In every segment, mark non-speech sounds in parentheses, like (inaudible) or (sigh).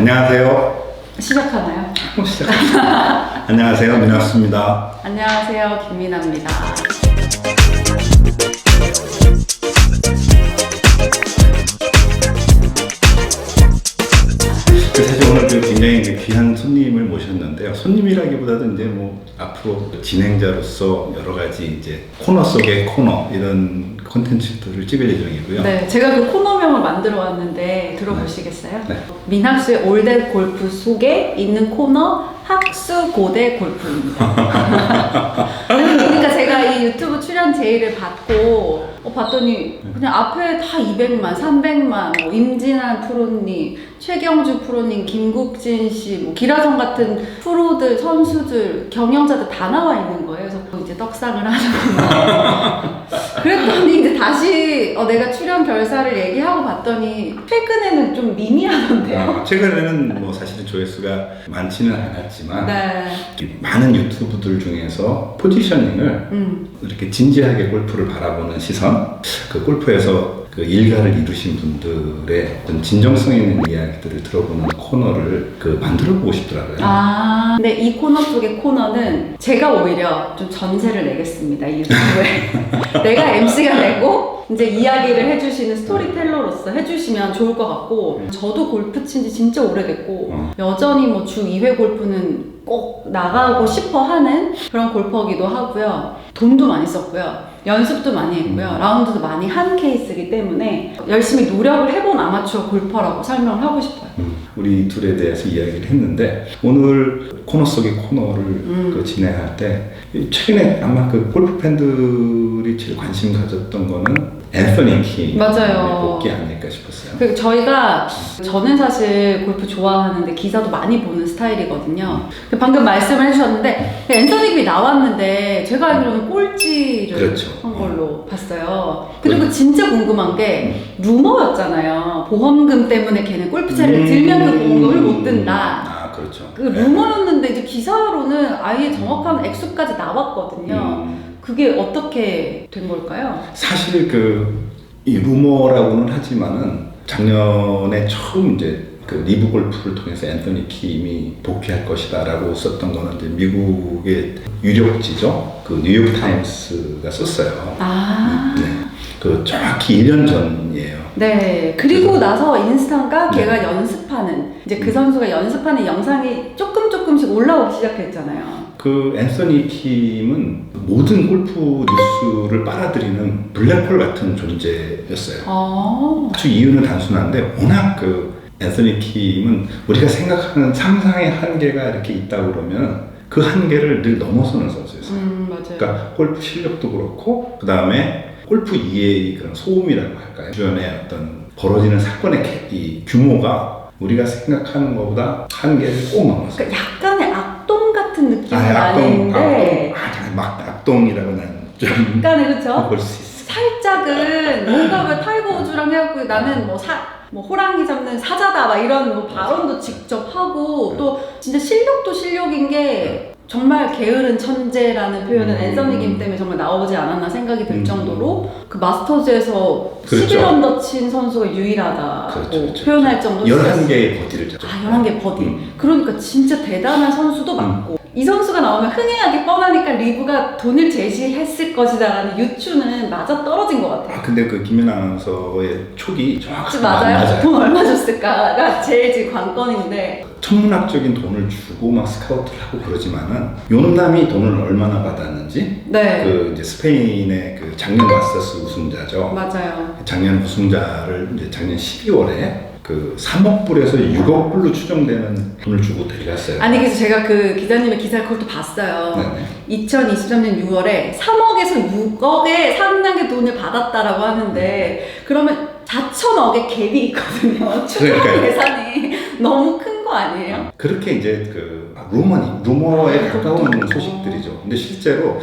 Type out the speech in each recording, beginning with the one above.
안녕하세요. 시작하나요? 시작. (laughs) 안녕하세요. 민학수입니다. 안녕하세요, 김민아입니다. 그 사실 오늘 그 굉장히 그 귀한 손님을 모셨는데요. 손님이라기보다도 이제 뭐 앞으로 진행자로서 여러 가지 이제 코너 속의 코너 이런 콘텐츠들을 찍을 예정이고요. 네, 제가 그 코너명을 만들어 왔는데 들어보시겠어요? 네. 민학수의 올댓 골프 속에 있는 코너 학수 고대 골프입니다. (laughs) 그러니까 제가 이 유튜브 출연 제의를 받고 어, 봤더니 그냥 앞에 다 200만, 300만, 뭐 임진환 프로님, 최경주 프로님, 김국진 씨, 뭐 기라성 같은 프로들, 선수들, 경영자들 다 나와 있는 거예요. 그래서 이제 떡상을 하는구나. 그랬더니 이제 다시 어, 내가 출연 결사를 얘기하고 봤더니 최근에는 좀 미미하던데요. 아, 최근에는 뭐 사실은 조회수가 많지는 않았지만 네. 많은 유튜브들 중에서 포지셔닝을 음. 이렇게 진지하게 골프를 바라보는 시선, 그 골프에서 그 일가를 이루신 분들의 어떤 진정성 있는 이야기들을 들어보는 코너를 그 만들어 보고 싶더라고요. 아, 근데 이 코너 속의 코너는 제가 오히려 좀 전세를 내겠습니다. 이 유튜브에. (laughs) 내가 MC가 되고, 이제 이야기를 해주시는 스토리텔러로서 해주시면 좋을 것 같고, 저도 골프 친 지 진짜 오래됐고, 어. 여전히 뭐 주 2회 골프는 꼭 나가고 싶어 하는 그런 골퍼기도 하고요. 돈도 많이 썼고요. 연습도 많이 했고요. 라운드도 많이 한 케이스이기 때문에 열심히 노력을 해본 아마추어 골퍼라고 설명을 하고 싶어요. 음, 우리 둘에 대해서 이야기를 했는데 오늘 코너 속의 코너를 음. 그 진행할 때 최근에 아마 그 골프 팬들이 제일 관심 가졌던 거는 앤서니 키 맞아요. 복귀 아닐까 싶었어요. 그 저희가 저는 사실 골프 좋아하는데 기사도 많이 보는 스타일이거든요. 그 방금 말씀을 해주셨는데 그 앤서니 깁이 나왔는데 제가 알기로는 꼴찌를 그렇죠. 한 걸로 봤어요. 그리고 진짜 궁금한 게 루머였잖아요. 보험금 때문에 걔는 골프채를 음. 들면 그 보험금을 못 든다. 아 그렇죠. 그 루머였는데 이제 기사로는 아예 정확한 액수까지 나왔거든요. 음. 그게 어떻게 된 걸까요? 사실 그 이 루머라고는 하지만은 작년에 처음 이제 그 리브 골프를 통해서 앤서니 킴이 복귀할 것이다라고 썼던 거는 이제 미국의 유력지죠. 그 뉴욕 타임스가 썼어요. 아. 네. 그 정확히 1년 전이에요. 네. 그리고 나서 인스타가 네. 걔가 연습하는 이제 그 음. 선수가 연습하는 영상이 조금 조금씩 올라오기 시작했잖아요. 그 앤서니 킴은 모든 골프 뉴스를 빨아들이는 블랙홀 같은 존재였어요. 아. 그 이유는 단순한데 워낙 그 앤서니 킴은 우리가 생각하는 상상의 한계가 이렇게 있다 그러면 그 한계를 늘 넘어서는 선수였어요. 음 맞아요. 그러니까 골프 실력도 그렇고 그 다음에 골프 이해의 그런 소음이라고 할까요? 주변에 어떤 벌어지는 사건의 개- 이 규모가 우리가 생각하는 것보다 한계를 꼭 넘었어요. 그러니까 느낌은 아, 아, 악동, 아, 잠깐, 막 악동이라고 난좀 약간의 그렇죠? 볼수 있어. 살짝은 뭔가 왜 타이거 우즈랑 해갖고 나는 뭐 사, 뭐 호랑이 잡는 사자다 막 이런 뭐 발언도 직접 하고 또 진짜 실력도 실력인 게 정말 게으른 천재라는 표현은 음. 앤서니 김 때문에 정말 나오지 않았나 생각이 들 음. 정도로 그 마스터즈에서 그렇죠. 11언더 친 선수가 유일하다고 그렇죠, 그렇죠. 표현할 정도로 11개의 버디를 쳤죠. 아, 11개 버디. 음. 그러니까 진짜 대단한 선수도 많고. 이 선수가 나오면 흥행하기 뻔하니까 리브가 돈을 제시했을 것이다라는 유추는 맞아 떨어진 것 같아요. 아, 근데 그 김연아 아나운서의 촉이 정확히 맞아요? 맞아요. 돈 얼마 줬을까가 제일 지금 관건인데. 천문학적인 돈을 주고 막 스카우트를 하고 그러지만은 요남이 돈을 얼마나 받았는지 네. 그 이제 스페인의 그 작년 마스터스 우승자죠. 맞아요. 작년 우승자를 이제 작년 12월에 그 3억 불에서 6억 불로 추정되는 돈을 주고 데려갔어요. 아니, 그래서 제가 그 기자님의 기사를 그걸 또 봤어요. 네네. 2023년 6월에 3억에서 6억의 상당의 돈을 받았다라고 하는데, 그러면 4천억의 갭이 있거든요. 추정. 예산이 너무 큰 거 아니에요? 그렇게 이제 그 루머니 루머에 아, 가까운 소식들이죠. 근데 실제로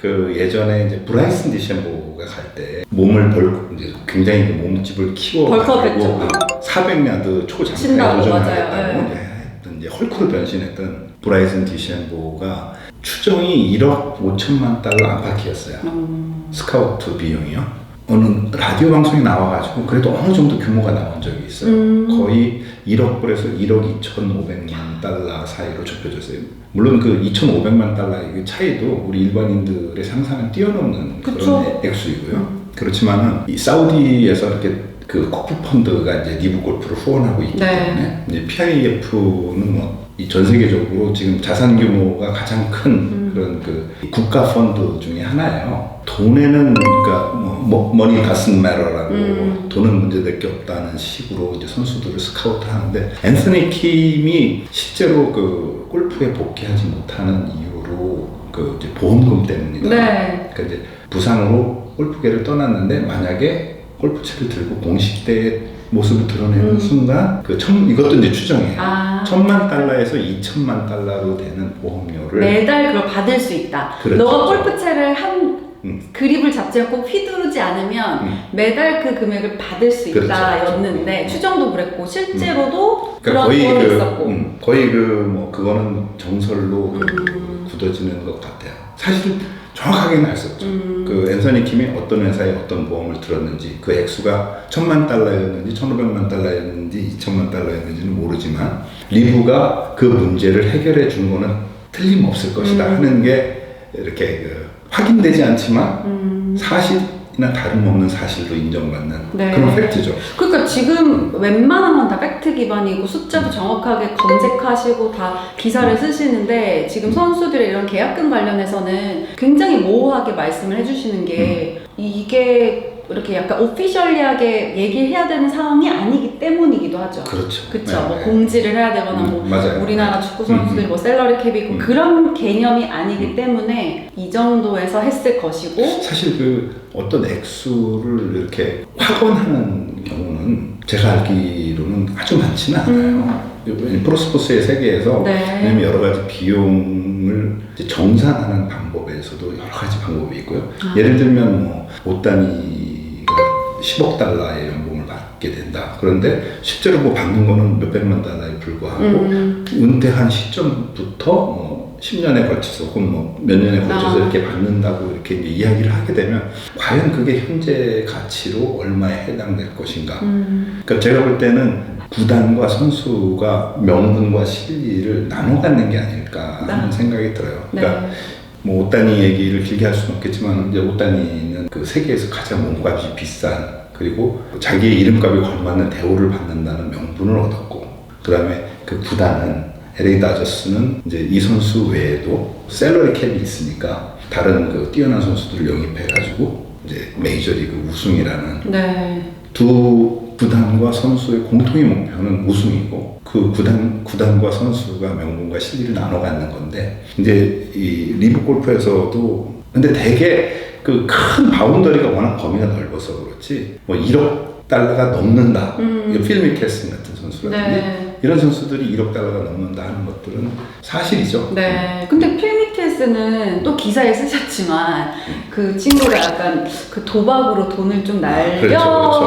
그 예전에 이제 브라이슨 디셈보가 갈 때 몸을 벌 이제 굉장히 그 몸집을 키워 벌크업했죠. 400야드 초장타에 친다고, 도전하겠다고. 이제 했던 이제 헐크로 변신했던 브라이슨 디셈보가 추정이 1억 5천만 달러 안팎이었어요. 음. 스카우트 비용이요. 어느 라디오 방송에 나와가지고 그래도 어느 정도 규모가 나온 적이 있어요. 음. 거의 1억 불에서 1억 2,500만 달러 사이로 좁혀졌어요. 물론 그 2,500만 달러의 그 차이도 우리 일반인들의 상상을 뛰어넘는 그쵸. 그런 액수이고요. 그렇지만은 이 사우디에서 이렇게 그 코프 펀드가 이제 리브 골프를 후원하고 있기 네. 때문에 이제 PIF는 뭐이전 세계적으로 지금 자산 규모가 가장 큰 음. 그런 그 국가 펀드 중에 하나예요. 돈에는 그러니까 뭐 머니 가슴 매러라고 음. 돈은 문제될 게 없다는 식으로 이제 선수들을 스카우트 하는데 앤서니 킴이 실제로 그 골프에 복귀하지 못하는 이유로 그 이제 보험금 때문이다. 네. 그러니까 이제 부상으로 골프계를 떠났는데 만약에 골프채를 들고 공식대에 모습을 드러내는 음. 순간 그 천, 이것도 이제 추정이에요. 아. 천만 달러에서 이천만 달러로 되는 보험료를 매달 그걸 받을 수 있다. 그렇죠. 너가 골프채를 한 음. 그립을 잡지 않고 휘두르지 않으면 음. 매달 그 금액을 받을 수 그렇죠, 있다였는데 그렇죠. 추정도 그랬고 실제로도 그러니까 그런 거의 그 있었고. 음, 거의 그 뭐 그거는 정설로 그 음. 굳어지는 것 같아요. 사실 정확하게는 알수 없죠. 음. 그 앤서니 킴이 어떤 회사에 어떤 보험을 들었는지 그 액수가 천만 달러였는지 천오백만 달러였는지 이천만 달러였는지는 모르지만 리브가 그 문제를 해결해 준 거는 틀림없을 것이다 음. 하는 게 이렇게 그 확인되지 않지만 음. 사실이 나 다름없는 사실로 인정받는 네. 그런 팩트죠. 그러니까 지금 웬만한 건 다 팩트 기반이고 숫자도 정확하게 검색하시고 다 기사를 쓰시는데 지금 선수들의 이런 계약금 관련해서는 굉장히 모호하게 말씀을 해주시는 게 이게 이렇게 약간 오피셜리하게 얘기를 해야 되는 상황이 아니기 때문이기도 하죠. 그렇죠. 그쵸. 네, 뭐 네. 공지를 해야 되거나 뭐 음, 맞아요. 우리나라 축구 선수들이 음, 뭐 셀러리 캡이 있고 음. 그런 개념이 아니기 때문에 이 정도에서 했을 것이고 사실 그 어떤 액수를 이렇게 확언하는 경우는 제가 알기로는 아주 많지는 않아요. 왜냐면 프로스포츠의 세계에서 음. 네. 왜냐면 여러 가지 비용을 정산하는 방법에서도 여러 가지 방법이 있고요. 아. 예를 들면 뭐 옷 단위가 10억 달러의 연봉을 받게 된다. 그런데 실제로 뭐 받는 거는 몇백만 달러에 불과하고 음. 은퇴한 시점부터 뭐 10년에 걸쳐서 혹은 뭐몇 년에 걸쳐서 아. 이렇게 받는다고 이렇게 이야기를 하게 되면 과연 그게 현재 가치로 얼마에 해당될 것인가. 음. 그러니까 제가 볼 때는 구단과 선수가 명분과 실리를 나눠 갖는 게 아닐까 하는 네. 생각이 들어요. 그러니까 네. 뭐 옷단위 얘기를 길게 할 수는 없겠지만 이제 옷단위는 그 세계에서 가장 몸값이 비싼 그리고 자기의 이름값에 걸맞는 대우를 받는다는 명분을 얻었고 그 다음에 그 구단은 LA 다저스는 이제 이 선수 외에도 셀러리 캡이 있으니까 다른 그 뛰어난 선수들을 영입해 가지고 이제 메이저리그 우승이라는 네. 두 구단과 선수의 공통의 목표는 우승이고 그 구단 구단과 선수가 명분과 실리를 나눠 갖는 건데 이제 이 리브 골프에서도 근데 되게 그 큰 바운더리가 워낙 범위가 넓어서 그렇지 뭐 1억 달러가 넘는다 음. 이 필미 캐슨 같은 선수라든지 네. 이런 선수들이 1억 달러가 넘는다 하는 것들은 사실이죠. 네. 근데 필미 테스는 또 기사에 쓰셨지만 그 친구가 약간 그 도박으로 돈을 좀 날려서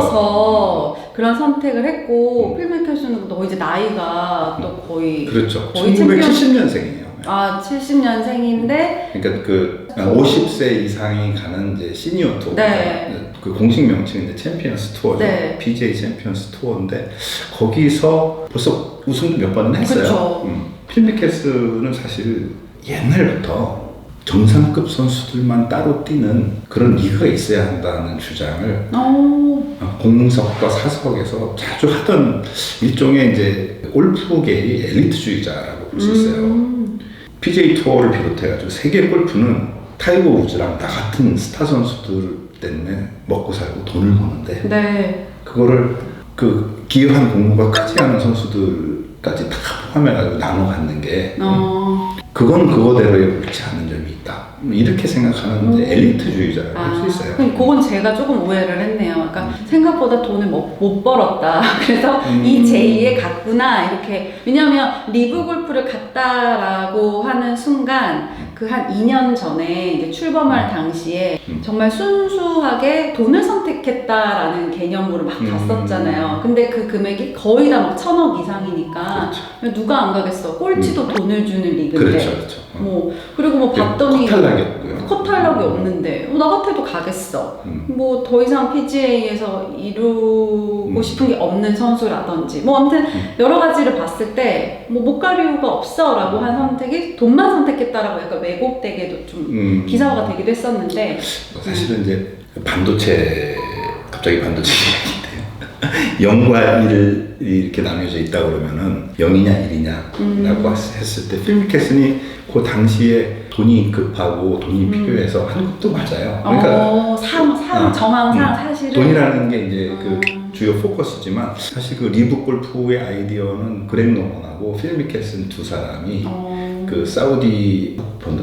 그런 선택을 했고 음. 필미테스는 너 이제 나이가 또 거의 그렇죠. 거의 1970년생이에요. 아 70년생인데 그러니까 그 50세 이상이 가는 이제 시니어 투어. 네. 그 공식 이제 챔피언스 투어죠. 네. BJ 챔피언스 투어인데 거기서 벌써 우승도 몇 번은 했어요. 그쵸. 음. 필미캐스는 사실 옛날부터 정상급 선수들만 따로 뛰는 그런 리그가 있어야 한다는 주장을 어 공석과 사석에서 자주 하던 일종의 이제 골프계의 엘리트주의자라고 볼 수 있어요. 음. PJ 투어를 비롯해가지고 세계 골프는 타이거 우즈랑 나 같은 스타 선수들 때문에 먹고 살고 돈을 버는데 네. 그거를 그 기여한 공모가 크지 않은 선수들까지 다 포함해가지고 나눠 갖는 게 어. 그건 그거대로에 옳지 않은 점이 있다. 이렇게 생각하는 음. 엘리트주의자라고 할수 아, 있어요. 그럼 그건 제가 조금 오해를 했네요. 그러니까 생각보다 돈을 못, 못 벌었다. (laughs) 그래서 음. 이 제2의 갔구나. 이렇게. 왜냐면 리브 골프를 갔다라고 하는 순간 그그한 2년 전에 이제 출범할 당시에 음. 정말 순수하게 돈을 선택했다라는 개념으로 막 음. 갔었잖아요. 근데 그 금액이 거의 다 막 천억 이상이니까 그렇죠. 누가 안 가겠어? 꼴찌도 돈을 주는 리그인데. 그렇죠, 그렇죠. 어. 뭐 그리고 뭐 봤더니 탈락이 없고요. 컷탈락이 없는데 어, 나 같아도 가겠어. 음. 뭐 더 이상 PGA에서 이루고 음. 싶은 게 없는 선수라든지 뭐 아무튼 음. 여러 가지를 봤을 때 뭐 못 갈 이유가 없어라고 한 선택이 돈만 선택했다라고 약간 왜곡되게도 좀 음. 기사화가 되기도 했었는데 사실은 이제 반도체 갑자기 반도체 얘기인데요. 0과 1이 이렇게 나뉘어져 있다 그러면은 0이냐 1이냐라고 음. 했을 때 필미캐슨이 그 당시에 돈이 급하고 돈이 음. 필요해서 한 것도 맞아요. 그러니까 어, 상, 상, 아, 정황상 음. 사실은 돈이라는 게 이제 그 음. 주요 포커스지만 사실 그 리브 골프의 아이디어는 그렉 노먼하고 필미캐슨 두 사람이 어, 그 사우디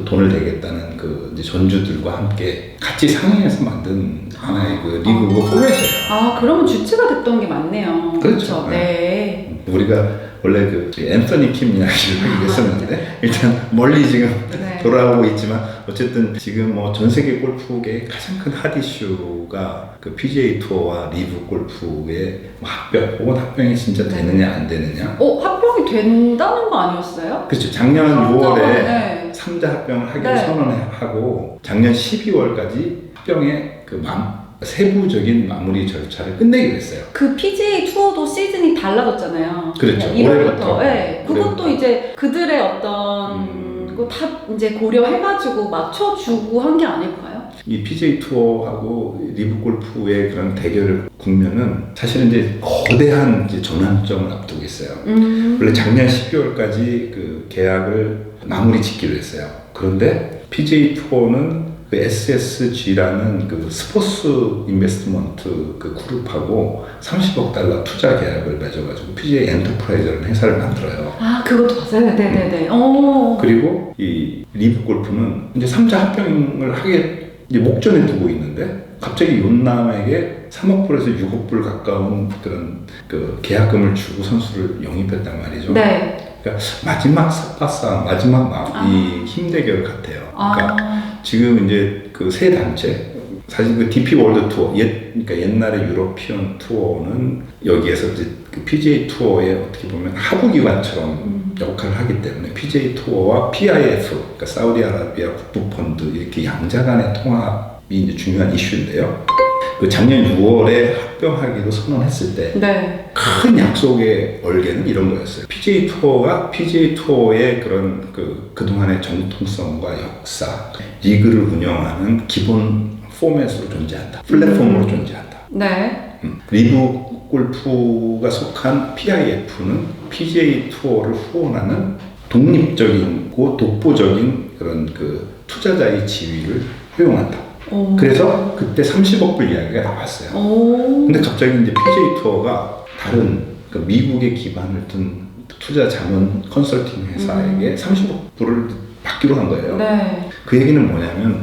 돈을 내겠다는 그 전주들과 함께 같이 상의해서 만든 하나의 그 리그고 포맷이에요. 아 그러면 주체가 됐던 게 맞네요. 그렇죠. 네. 우리가 원래 그 앤서니 킴 이야기를 했었는데 일단 멀리 지금 네. 돌아오고 있지만 어쨌든 지금 뭐 전 세계 골프계의 가장 큰 핫 이슈가 그 PGA 투어와 리브 골프의 뭐 합병 혹은 합병이 진짜 되느냐 안 되느냐 어 합병이 된다는 거 아니었어요? 그렇죠 작년 삼자가, 6월에 네. 삼자 합병을 하기로 네. 선언하고 작년 12월까지 합병의 그 마- 세부적인 마무리 절차를 끝내기로 했어요. 그 PGA 투어도 시즌이 달라졌잖아요. 그렇죠. 1월부터. 올해부터. 네. 그것도. 이제 그들의 어떤 음. 거다 이제 고려해가지고 맞춰주고 한 게 아닐까요? 이 PGA 투어하고 리브 골프의 그런 대결을 국면은 사실은 이제 거대한 이제 전환점을 앞두고 있어요. 음. 원래 작년 12월까지 그 계약을 마무리 짓기로 했어요. 그런데 PGA 투어는 그 SSG라는 그 스포츠 인베스트먼트 그 그룹하고 30억 달러 투자 계약을 맺어가지고 PGA 엔터프라이즈라는 회사를 만들어요. 아 그것도 봤어요. 네네네. 어. 그리고 이 리브 골프는 이제 3자 합병을 하게 이제 목전에 두고 있는데 갑자기 윤남에게 3억 불에서 6억 불 가까운 그런 그 계약금을 주고 선수를 영입했단 말이죠. 네. 그러니까 마지막 삿바싸 마지막 막 아. 이 힘대결 같아요. 그러니까 아. 지금 이제 그 세 단체 사실 그 DP 월드 투어 옛 그러니까 옛날에 유로피언 투어는 여기에서 이제 그 PGA 투어의 어떻게 보면 하부 기관처럼 음. 역할을 하기 때문에 PGA 투어와 PIF 그러니까 사우디아라비아 국부 펀드 이렇게 양자 간의 통합이 이제 중요한 이슈인데요. 그 작년 6월에 합병하기로 선언했을 때 네. 큰 약속의 얼개는 이런 거였어요. PGA 투어가 PGA 투어의 그런 그 그동안의 정통성과 역사, 리그를 운영하는 기본 포맷으로 존재한다. 플랫폼으로 존재한다. 네. 음. 리브 골프가 속한 PIF는 PGA 투어를 후원하는 독립적이고 독보적인 그런 그 투자자의 지위를 허용한다. 오. 그래서 그때 30억 불 이야기가 나왔어요. 오. 근데 갑자기 이제 PJ 투어가 다른 그 미국에 기반을 둔 투자 자문 컨설팅 회사에게 30억 불을 받기로 한 거예요. 음. 네. 그 얘기는 뭐냐면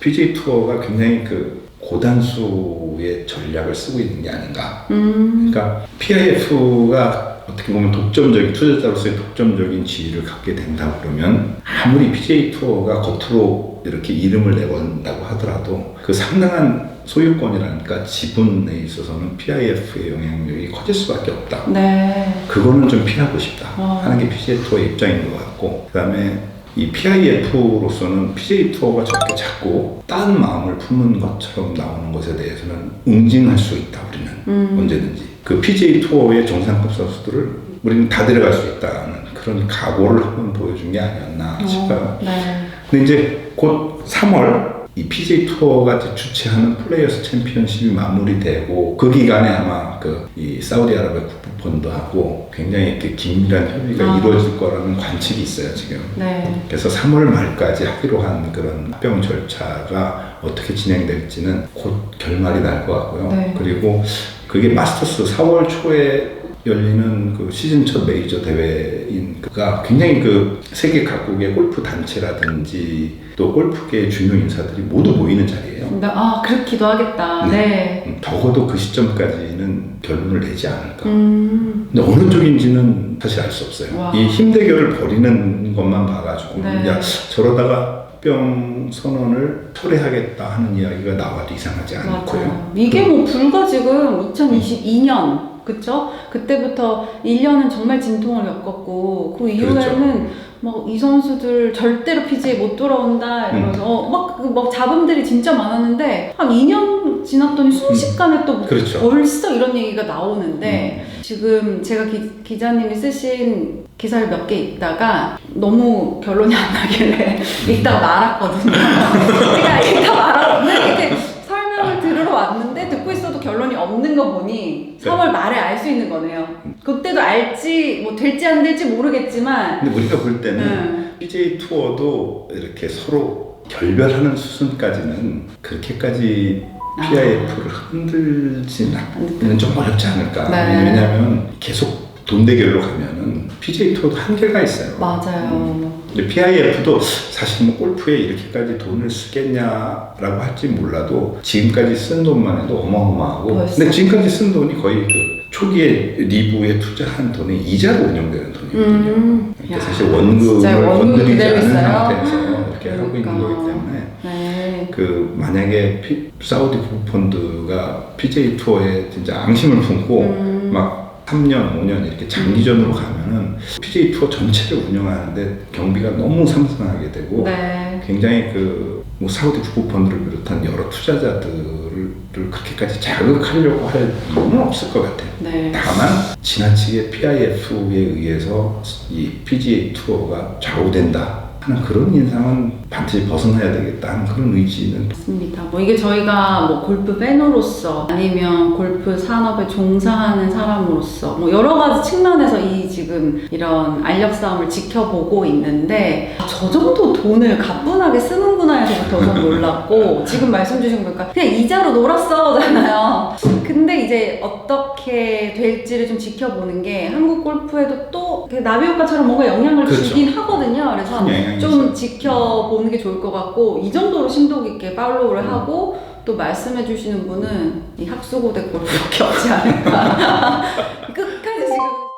PJ 투어가 굉장히 그 고단수의 전략을 쓰고 있는 게 아닌가. 음. 그러니까 PIF가 어떻게 보면 독점적인 투자자로서의 독점적인 지위를 갖게 된다 그러면 아무리 PJ 투어가 겉으로 이렇게 이름을 내건다고 하더라도 그 상당한 소유권이라니까 지분에 있어서는 PIF의 영향력이 커질 수밖에 없다. 네. 그거는 좀 피하고 싶다 어. 하는 게 PGA 투어의 입장인 것 같고 그다음에 이 PIF로서는 PGA 투어가 저렇게 자꾸 딴 마음을 품는 것처럼 나오는 것에 대해서는 응징할 수 있다 우리는 음. 언제든지 그 PGA 투어의 정상급 선수들을 우리는 다 데려갈 수 있다는 그런 각오를 한번 보여준 게 아니었나 싶어요. 어. 네. 근데 이제 곧 3월 이 PGA 투어가 주최하는 플레이어스 챔피언십이 마무리되고 그 기간에 아마 그 이 사우디아라비아 국부펀드하고 굉장히 이렇게 긴밀한 협의가 아. 이루어질 거라는 관측이 있어요 지금. 네. 그래서 3월 말까지 하기로 한 그런 합병 절차가 어떻게 진행될지는 곧 결말이 날 것 같고요. 네. 그리고 그게 마스터스 4월 초에 열리는 그 시즌 첫 메이저 대회인 그가 굉장히 그 세계 각국의 골프 단체라든지 또 골프계의 중요 인사들이 모두 모이는 자리예요. 네. 아 그렇기도 하겠다. 네. 음, 적어도 그 시점까지는 결론을 내지 않을까. 음. 근데 어느 쪽인지는 사실 알 수 없어요. 와. 이 힘대결을 벌이는 것만 봐가지고 네. 야 저러다가 합병 선언을 철회하겠다 하는 이야기가 나와도 이상하지 않고요. 맞아요. 이게 뭐 불과 지금 2022년 그쵸? 그때부터 1년은 정말 진통을 겪었고 그 이후에는 막 이 선수들 절대로 PGA 못 돌아온다 이러면서 어, 막, 그막 잡음들이 진짜 많았는데 한 2년 지났더니 순식간에 또 그렇죠. 벌써 이런 얘기가 나오는데 음. 지금 제가 기, 자님이 쓰신 기사를 몇 개 읽다가 너무 결론이 안 나길래 (laughs) 읽다가 말았거든요. (laughs) 그러니까 읽다 말았는데 이렇게 설명을 들으러 왔는데 듣고 있어도 결론이 없는 거 보니 3월 말에 알 수 있는 거네요. 그때도 알지 뭐 될지 안 될지 모르겠지만 근데 우리가 볼 때는 음, PJ 투어도 이렇게 서로 결별하는 수순까지는 그렇게까지 아. PIF를 흔들지는 좀 어렵지 않을까. 네. 왜냐하면 계속 돈 대결로 가면은 PJ 투어도 한계가 있어요. 맞아요. 근데 PIF도 사실 뭐 골프에 이렇게까지 돈을 쓰겠냐라고 할지 몰라도 지금까지 쓴 돈만 해도 어마어마하고 벌써. 근데 지금까지 쓴 돈이 거의 그 초기에 리브에 투자한 돈이 이자로 운영되는 돈이거든요. 음, 그러니까 야, 사실 원금을 원금 건드리지 않은? 상태에서 이렇게 하고 있는 그러니까. 거기 때문에 네. 그 만약에 피- 사우디 펀드가 PJ 투어에 진짜 앙심을 품고 음. 막 3년, 5년 이렇게 장기전으로 가면은 PJ 투어 전체를 운영하는데 경비가 너무 상승하게 되고 네. 굉장히 그 뭐 사우디 국부펀드를 비롯한 여러 투자자들을 그렇게까지 자극하려고 할 이유는 없을 것 같아요. 네. 다만 지나치게 PIF에 의해서 이 PGA 투어가 좌우된다 하는 그런 인상은 반드시 벗어나야 되겠다 하는 그런 의지는 맞습니다. 뭐 이게 저희가 뭐 골프 팬으로서 아니면 골프 산업에 종사하는 사람으로서 뭐 여러 가지 측면에서 이 지금 이런 알력 싸움을 지켜보고 있는데 아, 저 정도 돈을 가뿐하게 쓰는구나 해서부터 전 놀랐고 (laughs) 지금 말씀 주신 거 보니까 그냥 이자로 놀았어잖아요. 근데 이제 어떻게 될지를 좀 지켜보는 게 한국 골프에도 또 나비 효과처럼 뭔가 영향을 그렇죠. 주긴 하거든요. 그래서 큰 영향이 좀. 지켜보 는 게 좋을 것 같고 이 정도로 심도 깊게 팔로우를 음. 하고 또 말씀해 주시는 분은 이 학수고대 골프밖에 없지 않을까 (laughs) 끝까지